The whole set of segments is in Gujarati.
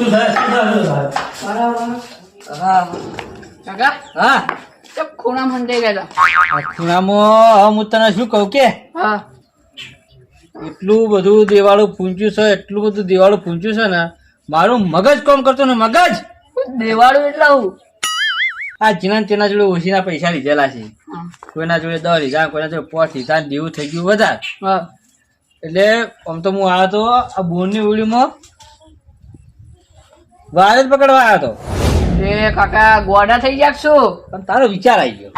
શું થાય શું થાય શું થાય? કાકા? હા? ચપ ખૂણા મંડાઈ ગયા આ ખૂણામાં હું તને શું કહું કે? હા. એટલું બધું દિવાળું પૂંચ્યું છે એટલું બધું દિવાળું પૂંચ્યું છે ને મારું મગજ કોમ કરતો ને મગજ! દેવાળું એટલે આ જીના તેના જોડે ઓછીના પૈસા લીધેલા છે. કોઈના જોડે દસ લીધા કોઈના જોડે પાંચ લીધા દેવું થઈ ગયું વધારે. હા. એટલે આમ તો હું આવ્યો તો આ બોનની ઉડીમાં વાર જ પકડવા આવ્યો તો. એ કાકા ગોડા થઈ જાગશો પણ તારો વિચાર આવી ગયો.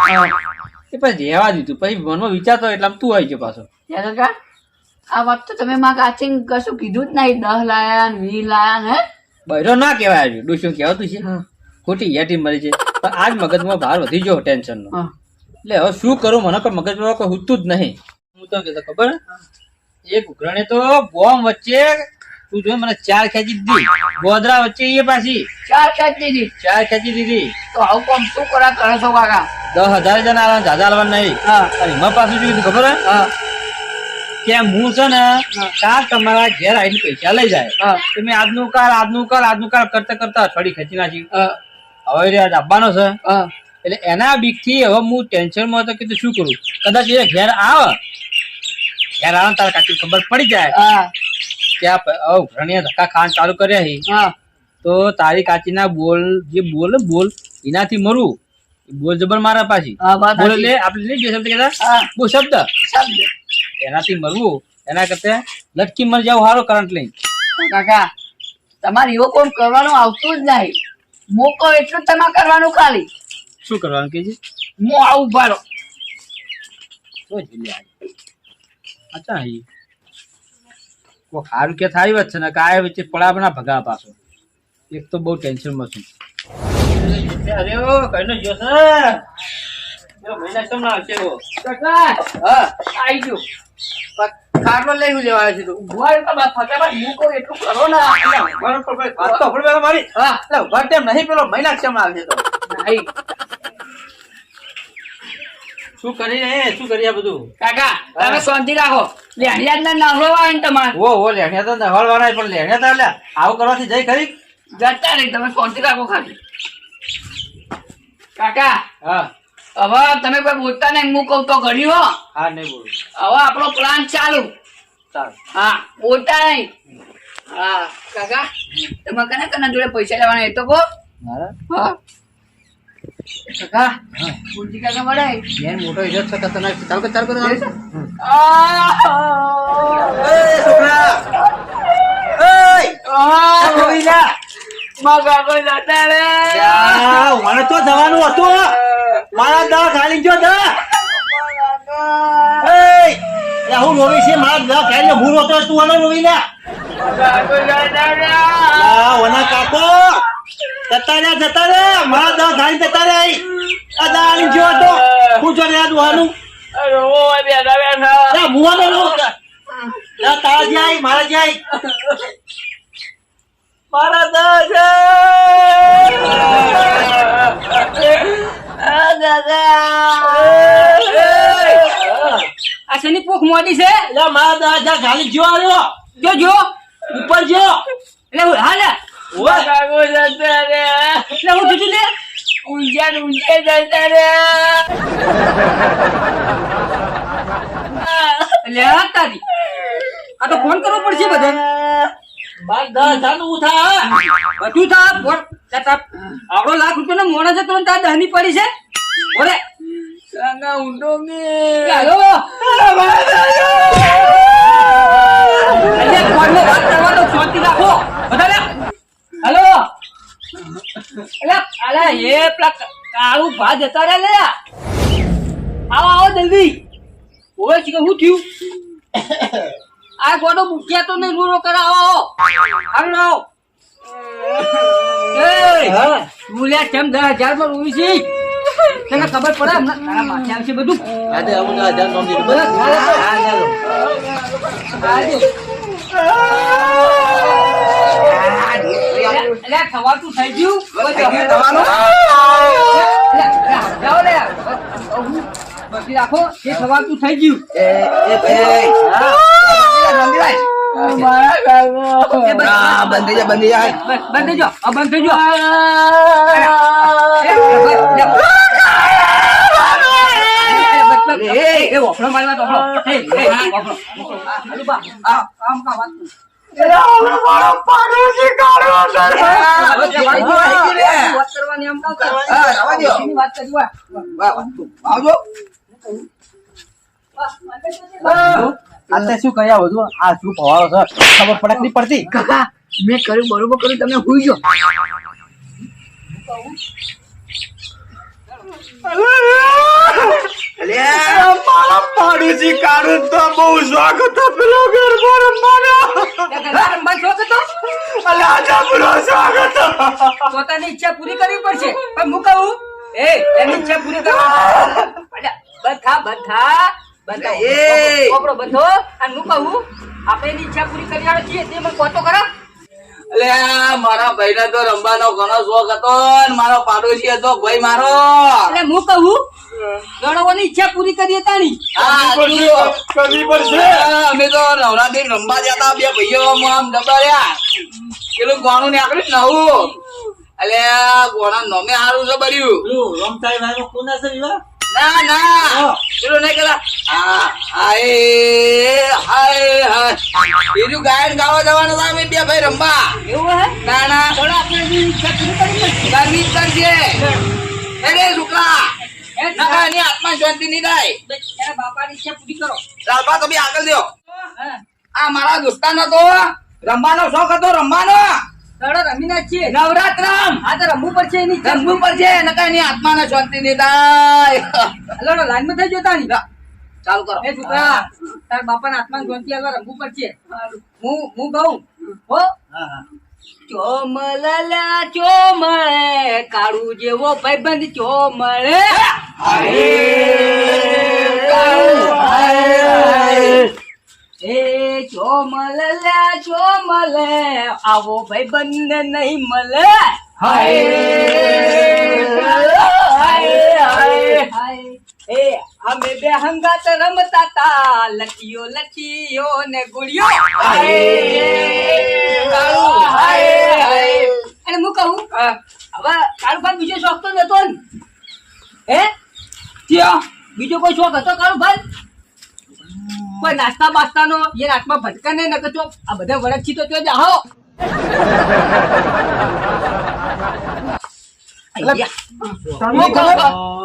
એ પછી રહેવા દીધું. પછી મનમાં વિચારતો એટલે આમ તું આવી ગયો પાછો. કાકા આ વાત તો તમે માં કાચિંગ કશું કીધું જ નહીં. દહ લાયા ને વી લાયા હે? બૈરો ના કહેવાય આવ્યું. ડોશું કહેવાતું છે. ખોટી યાટી મરી છે. પણ આજ મગજમાં ભાર વધી ગયો ટેન્શન નો એટલે હવે શું કરું? મને પણ મગજમાં કોઈ હુતું જ નહીં. હું તો કહેતો ખબર? એક ઉઘરાણી તો બોમ્બ વચ્ચે તું જો મને ચાર ખેંચી દીધી. ગોધરા વચ્ચે એ પાછી. ચાર ખેંચી દીધી. ચાર ખેંચી દીધી. તો આવું કોમ શું કરા કરે છો કાકા? દસ હજાર જણા આવે જાજા આવવાના નહીં. અને એમાં પાછું શું કીધું ખબર હે? કે હું છે ને કાલ તમારા ઘેર આવીને પૈસા લઈ જાય. હા. તમે આજનું કાલ આજનું કાલ આજનું કાર કરતા કરતા અઠવાડિયે ખેંચી નાખી. હવે રહ્યા આજ આવવાનો છે. એટલે એના બીકથી હવે હું ટેન્શનમાં હતો કે તું શું કરું? કદાચ એ ઘેર આવે. ઘેર આવે તારા કાકી ખબર પડી જાય. હા ઘણીએ ધક્કા ખાન ચાલુ કર્યા છે. તો તારી કાચીના બોલ જે બોલ બોલ એનાથી મરું. બોલ જબર મારા પાછી. હા બોલ એટલે આપણે નહીં બે શબ્દ કહેતા હા. શબ્દ. શબ્દ. એનાથી મરવું એના કરતા લટકી મર જાવ હારો કરંટ લઈ કાકા તમારે એવો કોમ કરવાનું આવતું જ નહીં. મોકો એટલું તમારે કરવાનું ખાલી. શું કરવાનું કે છે? હું આવું ભાડો તો જ અચ્છા એ સારું કે થાય વાત છે ને કાય વચ્ચે પડા બના ભગા પાછો. એક તો બહુ ટેન્શનમાં છું. અરે ઓ કઈનો જો છે જો મહિના કેમ ના આવશે એવો? કાકા હા. આવી ગયો. કારનો લઈ હું લેવા છે છું તું તો ફટાફટ મૂકો એટલું કરો ને. બરાબર પર વાત તો સાંભળ મારી. હા. એટલે તેમ નહીં પેલો મહિના કેમ આવશે તો? નહીં. શું કરી રે શું કરી આ બધું? કાકા તમે શાંતિ રાખો. લેણિયા ના નવડવા તમારે. ઓ ઓ લેણિયા તો નવડવાના પણ લેણિયા તો એટલે આવું કરવાથી જઈ ખરી? જતા નહીં તમે શાંતિ રાખો ખાલી. કાકા હા. હવે તમે કોઈ બોલતા નહીં હું કહું તો ઘડી હો. હા નહીં બોલું. હવે આપણો પ્લાન ચાલુ. ચાલ. હા બોલતા નહીં. હા કાકા તમે કને કને જોડે પૈસા લેવાના એ તો કહો. હા. કાકા બુદ્ધિ કાકા મળે? બેન મોટો ઇજ્જત છે ખતરનાક ચાલ કર ચાલ કર. ચાલ કર. આ એ છોકરા! એય રોઈલા મગા કોઈ જતા રે મને તો જવાનું હતું મારા દા ખાલી જો દા હું રોવી છે મારા દા ખાઈને ભૂલ હતો તું મને રોઈલા મગા કોઈ રે કાકો. જતા રે જતા રે મારા દા ખાઈને જતા રે આ દા આલી જો તો હું જો રહ્યા દુહાનું. અરે ઓ બેઠા. બેઠા યા મુવાનો નો યા તારા જાય મારા જાય મારા દા આ શેની પોખ મોટી છે? યા મારા દા જા ખાલી જો આવ્યો જો જો. ઉપર જો. એટલે હું હાલે જતા રે એટલે હું કીધું લે ઊંઝા ઊંઝે જતા રે એટલે આ તારી. આ તો ફોન કરવો પડશે બધે. બાર દસ ચાલુ થા બધું થા ફોન આપણો લાખ રૂપિયાનો મોણો જતો ને તાર દહની પડી છે. ઓરે સંગા ઊંડો મે. હાલો. અલ્યા ફોનમાં વાત કરવા તો શાંતિ રાખો. અલ્યા એ પેલા કાળું ભા જતા રહ્યા લે આવો આવો જલ્દી. ઓય ચીકુ હું થયું? આ ગોડો મૂક્યા તો નહીં રૂરો કરાવો આવો આવો. હા. મૂલ્યા કેમ દસ હજારમાં રૂવી છે? તને ખબર પડે હમણાં તારા માથે આવશે બધું? આજે હજાર નામ દીધું. બસ, હા, ચાલો. આજે. અલ્યા, ખવાતું થઈ ગયું. બધી રાખો જે ખવાતું થઈ ગયું એ એ એ બંધ થઈ જા બંધ થઈ જાઓ. બંધ થઈ જાઓ. એ, એ, એ, વફલો મારવા તો વફલો. એ, એ, વફલો. આ, આમ કા વાત આ શું કયા બધું આ શું ભવાળો છે? ખબર પડક નહીં પડતી? કાકા મેં કર્યું બરોબર કર્યું તમે હુઈ ગયો. અલ્યા પાડોશી કાઢું તો બહુ શોખ હતો પેલો ગરબો રમવાનો રમવા શોખ હતો અલે આજા પેલો શોખ હતો પોતાની ઈચ્છા પૂરી કરવી પડશે. પણ હું કહું એ એની ઈચ્છા પૂરી કરવા. બધા બધા બધા એ! કોપડો બધો. અને હું કહું આપણે એની ઈચ્છા પૂરી કરી આવે છીએ તે મને કોતો કરો. અલ્યા મારા ભાઈને તો રમવાનો ઘણો શોખ હતો ને મારો પાડોશી હતો ભાઈ મારો. એટલે હું કહું? ગણવાની ઈચ્છા પૂરી કરી હતા અમે તો નવરાત્રી રમવા જતા બે ભાઈઓ આમ આમ દબાડ્યા. પેલું ગોણું નીકળ્યું ને નવું. એટલે ગોણા નમે હારું છે બર્યું ના ના. પેલું નહીં હા હાય હાય હાય. બીજું ગાયન ગાવા જવાનું હતા અમે બે ભાઈ રમવા. એવું હે? ના આપણે જ કરજે. અરે છોકરા આત્મા શાંતિ નહીં થાય. બાપાની ઈચ્છા પૂરી કરો. તમે આગળ દ્યો આ મારા દોસ્તાર હતો રમવાનો શોખ હતો રમવાનો. ચલો રમી નાખીએ. નવરાત્રમ. આ તો રમવું પડશે એની રમવું પડશે નકા એની આત્માના શાંતિ નહીં થાય. હલો લાઈનમાં થઈ જતા ની ચાલુ કરો. એ છોકરા તાર બાપાના હાથમાં ગોંતી આગળ રમવું પડશે. હું હું કહું? હો? ચોમલલા ચોમળે કાળુ જેવો ભાઈબંધ ચોમળે. એ ચોમલલા ચોમલે આવો ભાઈ બંને નહીં મળે. એ અમે બે હંગાત રમતા તા. લખીઓ લખીઓ ને ગુડિયો અને હું કહું? હવે કાળુભાઈ બીજો શોખ તો નતો ને. હે? ત્યાં બીજો કોઈ શોખ હતો કાળુભાઈ કોઈ નાસ્તા બાસ્તાનો એ રાતમાં ભટકા ને નકર ચો આ બધા વરસથી તો ચો જાહો ખબર?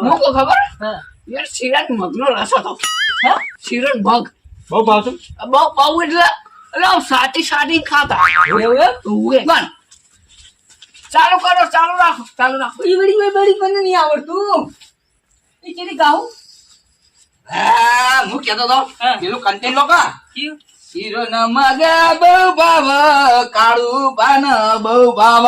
મોકો ખબર? હા. યાર શિરણ મગનો રસ હતો. હા? શિરણ મગ. બહુ ભાવતું? બહુ બહુ એટલે એટલે સાટી સાટી ખાતા? પણ ચાલુ કરો ચાલુ રાખો ચાલુ રાખો. એ વળી ઈ મને નહીં આવડતું. એ કેરી ગાઉં? હા હું કેતો તો. પેલું કન્ટેન લોકો? શિરણ મગ બહુ ભાવ કાળું પાન બહુ ભાવ.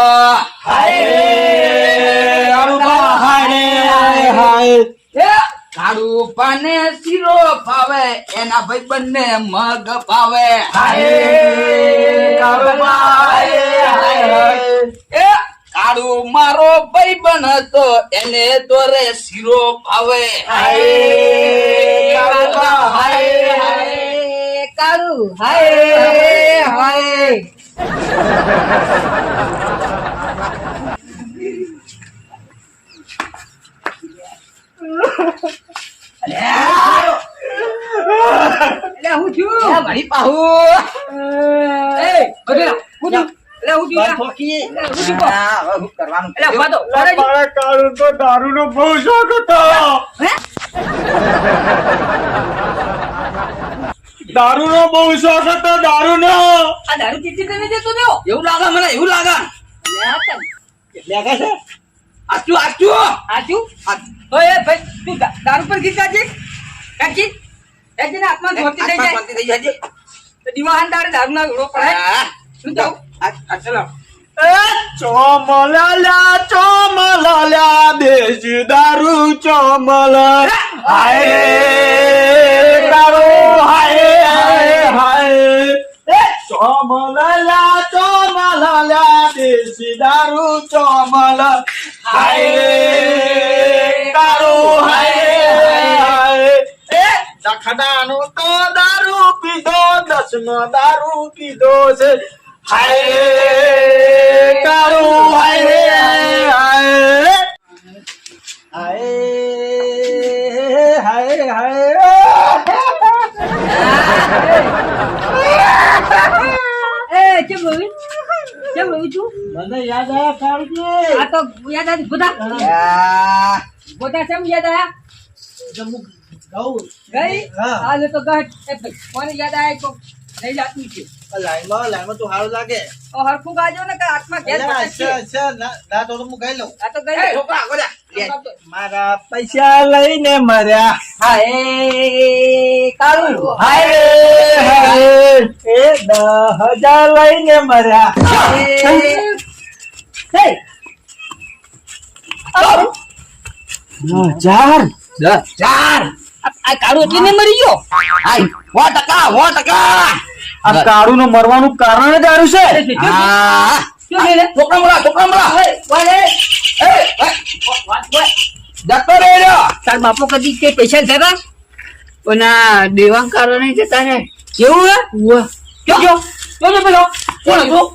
કાળું પાને શીરો ભાવે એના ભાઈ બંને મગ ભાવે એ કાળું મારો ભાઈ બન હતો એને તો રે શીરો ખાવે હાય હાય હું છું? એ પાહુ. એ બધે કરવાનું તો તો દારૂનો બહુ શોખ હતો દારૂ નો બહુ શોખ હતો દારૂનો આ દારૂ ચીટી કરીને દેતો રહ્યો એવું લાગે મને એવું લાગે. લાગે છે? આચું આચું. આચું? ઓય ભાઈ તું દારૂ પર ગીત કાઢી કાચી કાચી ને હાથમાં ધોતી થઈ જાય. તો દારૂ ના ઘોડો પડાય. શું જાઉં આ- આ ચલો. ચોમલાલા ચોમલાલા દેશી દારૂ ચોમલ હાય દારૂ હાય હાય હાય ચોમલાલા ચોમલાલા દેશી દારૂ ચોમલ હાય દારૂ હાય હાય એ દખડાનો તો દારૂ પીધો દસ નો દારૂ પીધો છે હાય કાળું હાય હાય હાય હાય હાય એ કેમ રોવી કેમ રોવી તું મને યાદ આયા કાળજી આ તો યાદ આવી ગોતા ગોતા કેમ યાદ આયા ગઈ હા. હાલે તો ગટ એ ભાઈ કોને યાદ આયા લઈ જાતું છે. લાઈનમાં લાઈનમાં તો સારું લાગે. તો હરખું ગાજો ને કે હાથમાં ઘેર અલ્યા, પટક છે. અચ્છા, અચ્છા, ના ના તો તો હું ગઈ લઉં. આ તો ગઈ છોકરા ગોડા મારા પૈસા લઈને મર્યા. હા એ કાળું. હાય હાય. એ દસ હજાર લઈને મર્યા. હે. ચાર ચાર આ કાળું એટલે ને મરી ગયો? હાય વો ટકા વો ટકા. આ કાળું નું મરવાનું કારણ જ આરું છે. હા? છોકરા મળા છોકરા મળા. જતો રહ્યો. તાર બાપો કદી કે પૈસા જતા પણ આ દેવાંકારો નહીં જતા ને? કેવું હે? ક્યો ક્યો ક્યો? છે પેલો? કોણ હતું?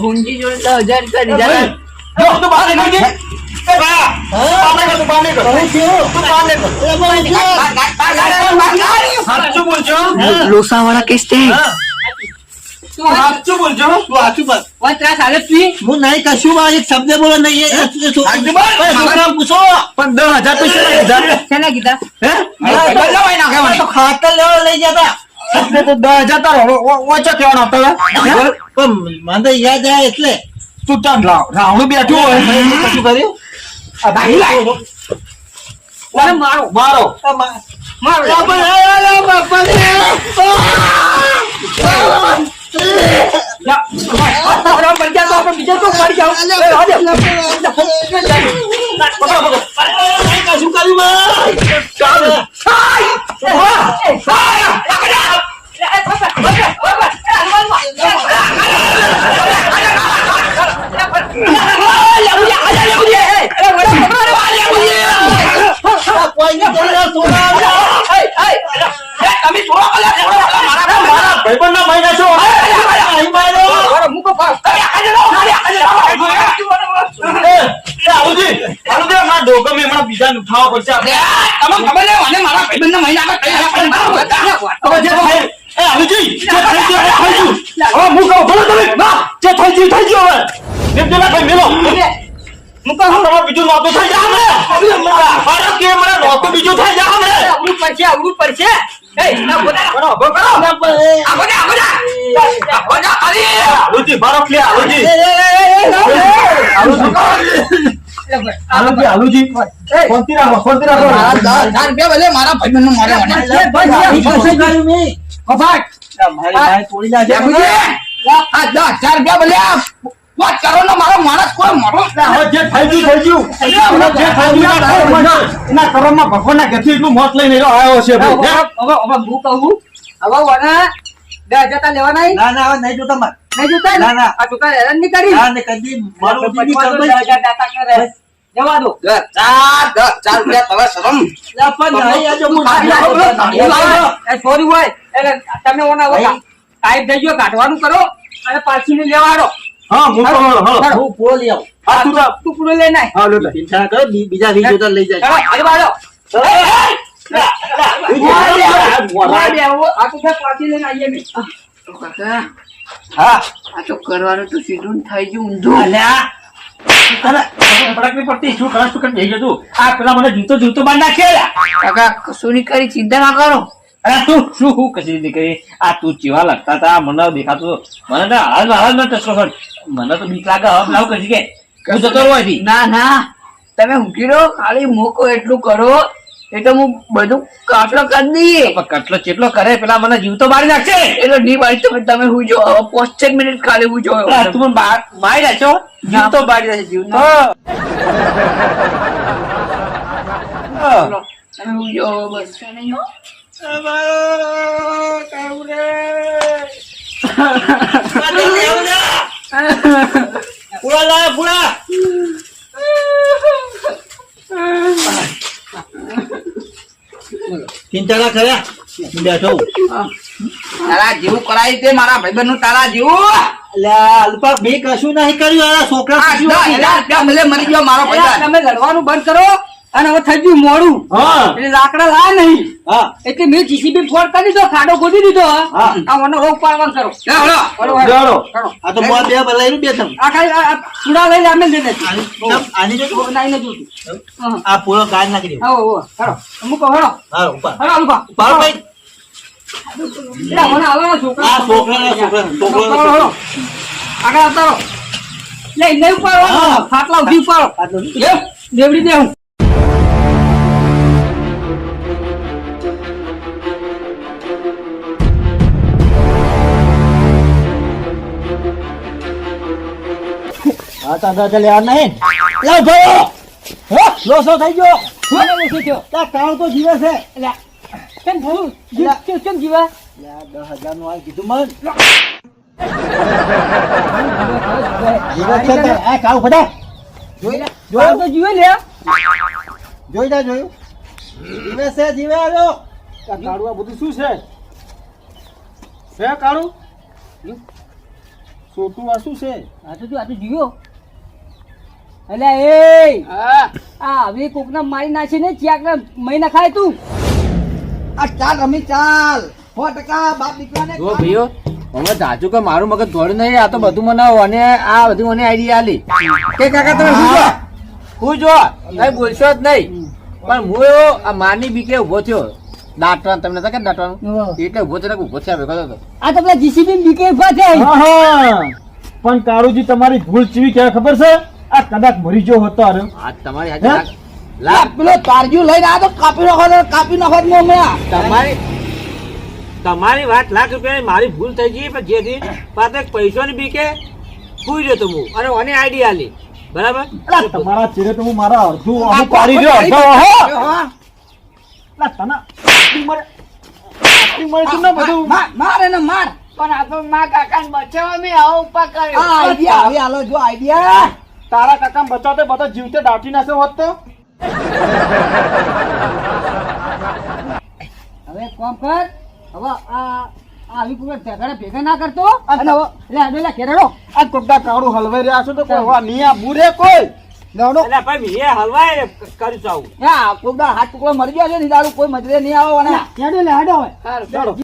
હુંજી જોડે હજાર રૂપિયા લીધા જો તું બહાર નીકળ તું. તું. સાચું બોલજો. લોસાવાળા કેસ તે તું સાચું બોલજો. તું સાચું બોલ. ઓય ત્રાસ હાલે તું હું નહીં કશું માં એક શબ્દ બોલો નહીં એ- એ- એ- સાચું બોલ. એ છોકરાને પૂછો. પણ દસ હજાર લીધા શેના કીધા? હે? લવાઈ નાખે મને. તો ખાતર લેવા લઈ જતા એટલે તો દસ હજાર તારો ઓ- ઓછો કહેવાનો હતો પણ મને યાદ આવે એટલે. તું રાવ- રાવણું બેઠું હોય. કશું કર્યું? આ ભાઈ લાય. મને મારો મારો મારો આ પણ, આ, આ, આ, બાપા રે. મારો મરી ગયા તો આપણે બીજા તો મરી જાવ એ, હાલે. પકડો, પકડો. અરે, કશું કર્યું ભાઈ. ચાલ. આ કોઈને બોલ્યા છોકરા. તમે છોડો, અલ્યા, છોડો, અલ્યા, મારા ભાઈ, મારા ભાઈબંધના મહિના છો. અહીં માર્યો. એ, એ, આલુજી, આલુજી, મારા ડોકો મેં હમણાં બીજાને ઉઠાવવા પડશે આપણે. તમને ખબર મને મારા આગળ કઈ આપણે મારું હવે જે થાય- એ, આલુજી, જે થઈ ગયું, થઈ ગયું. હવે હું કહું, બોલો તમે. ના, જે થઈ ગયું, થઈ ગયું હવે. મેં પેલા ભાઈ મેલો. હું કહું, બીજું નહોતું થઈ જાય હવે. મારે કે મને નહોતું બીજું થઈ જાય હવે. આવડું પડશે આવડું પડશે એ ભાઈ નું મારો. મારા વાત કરો ને મારો માણસ કોઈ મોટો જે થઈ ગયું, થઈ ગયું. જે થઈ ગયું, એના કર્મમાં- ભગવાનના ઘરથી એટલું મોત લઈને આવ્યો છે હવે હવે હવે હું કહું હવે વના દસ હજાર તાર ના ના હવે નહીં જોતા મારે. નહીં જોતા ના, ના. આ છોકરા હેરાન નહીં કરી? ના ને કદી મારું બીબી પચમાં તો કરતો દસ હજાર દાતા કરે જવા દો. ચાર દસ ચાર રૂપિયા તમે શરમ હોય તમે ઓના ટાઈપ થઈ ગયો કાઢવાનું કરો અને પાછી ને લેવાડો હા, હું તો હળ. હું પૂરો લઈ આવું. હા, તું તું પૂરો લઈ નાય. હા, લો. ચિંતા કરો, બીજા જોતા લઈ જાય. હા. કરવાનું તો સીધું થઈ ગયું ઊંધું. પડતી. શું કરે, શું કરે, જઈ જતું. આ પેલા મને જૂતો જૂતો બાંધી કાકા કશું ની કરી ચિંતા ના કરો. અરે તું શું શું કશી દીકરી આ તું ચીવા લગતા હતા? મને દેખાતું મને તો હાલ હાલ ના ટચકો કર મને તો બીક લાગે હવે લાવ કશી કે હું જતો રહું ના ના. તમે ઊંઘી રહો ખાલી મૂકો એટલું કરો. એટલે હું બધું કાટલો કરી દઈએ. પણ કટલો ચેટલો કરે? પેલા મને જીવતો મારી નાખશે. એટલે ની બાળી તમે તમે હું જો હવે પોસ્ટ મિનિટ ખાલી હું જો તું મને મારી નાખશો. જીવતો મારી નાખશે જીવતો હા. તમે હું જો બસ. નહીં હો. ચિંતા ના બેઠો તારા જેવું કરાય તે મારા ભાઈબંધનું તારા જેવું અલ્પા બે કશું નહીં કર્યું છોકરા મરી ગયો મારો તમે લડવાનું બંધ કરો અને હવે થઈ ગયું મોડું. હા. એટલે લાકડા લા નહીં. હા. એટલે મેં જીસીબી ફોડ કરી દીધો ખાડો ખોદી દીધો હા. આ મને રોગ પાડવાનું કરો. આ તો મોં બે બલાઈ બે તમ. આ ખાલી ચૂડા લઈને અમે લઈ આની જો ઓ, નાઈ જોતું. આ પૂરો કાઢ નાખી દે આવો, હો હાલો. મૂકો, હાલો. હા ઉપર હાલો, ઉપર પાડો ભાઈ છોકરા. છોકરા. આગળ આવતા લે, નહીં ઉપાડો. ફાટલા ઉઠી ઉપાડો. દેવડી દે લે. જોઈ જા જોયું જીવે છે જીવે બધું શું છે છે કાળું આ શું છે આ તો જો, જીવ્યો. અલ્યા, એ હા. આ હવે કોકના મારી નાખી ને ચિયાકને મહિના ખાય તું. આ ચાલ રમી ચાલ. સો ટકા બાપ દીકરાને જો ભાઈઓ હવે જાજુ કે મારું મગજ દોડ્યું નહીં આ તો બધું મને અને આ બધું મને આઈડિયા આલી. કે કાકા તમે શું જો હું જો કઈ બોલશો જ નહીં. પણ હું એવો આ મારની બીકે ઊભો થયો. દાંટવાનું તમને તો કે દાંટવાનું એટલે ઊભો થયો ઊભો થયા ભેગો થયો આ તો પેલા જીસીબી બીકે ઊભા થયા. હા હા. પણ કાળુજી તમારી ભૂલ ચીવી ક્યાં ખબર છે? આ કદાચ મરી ગયો હતો અરે આ તમારી હાજર લાખ પેલો તારજુ લઈને આ તો કાપી નાખો કાપી નાખો મોં તમારી તમારી વાત લાખ રૂપિયા મારી ભૂલ થઈ ગઈ પણ જેથી પાસે પૈસો ની બીકે ખુઈ રહ્યો તો હું. અને મને આઈડિયા લી બરાબર? તમારા ચહેરે તો હું મારા અડધું આખું પાડી રહ્યો અડધો! હા. અલા, તને મરે મરે તું ના બધું માર માર એને માર. પણ આ તો મા કાકાને બચાવવા મેં આવો ઉપા કર્યો. આઈડિયા હવે આલો જો આઈડિયા. તારા કાકા બચાવતે બધા જીવતે દાટી નાખે હોત તો? હવે કોમ કર હવે આ આ આવી કોઈ ઝઘડા ભેગા ના કરતો અને હવે લે આડો કેરડો આ કોકડા કાળું હલવાઈ રહ્યા છો તો કોઈ વા નહીં આ બુરે કોઈ. દોડો એટલે ભાઈ એ હલવાય કરી આવું હા કોકદા હાથ ટુકડો મરી ગયો છે ને દારૂ કોઈ મજરે નહીં આવો અને હેડો લે હેડો હવે.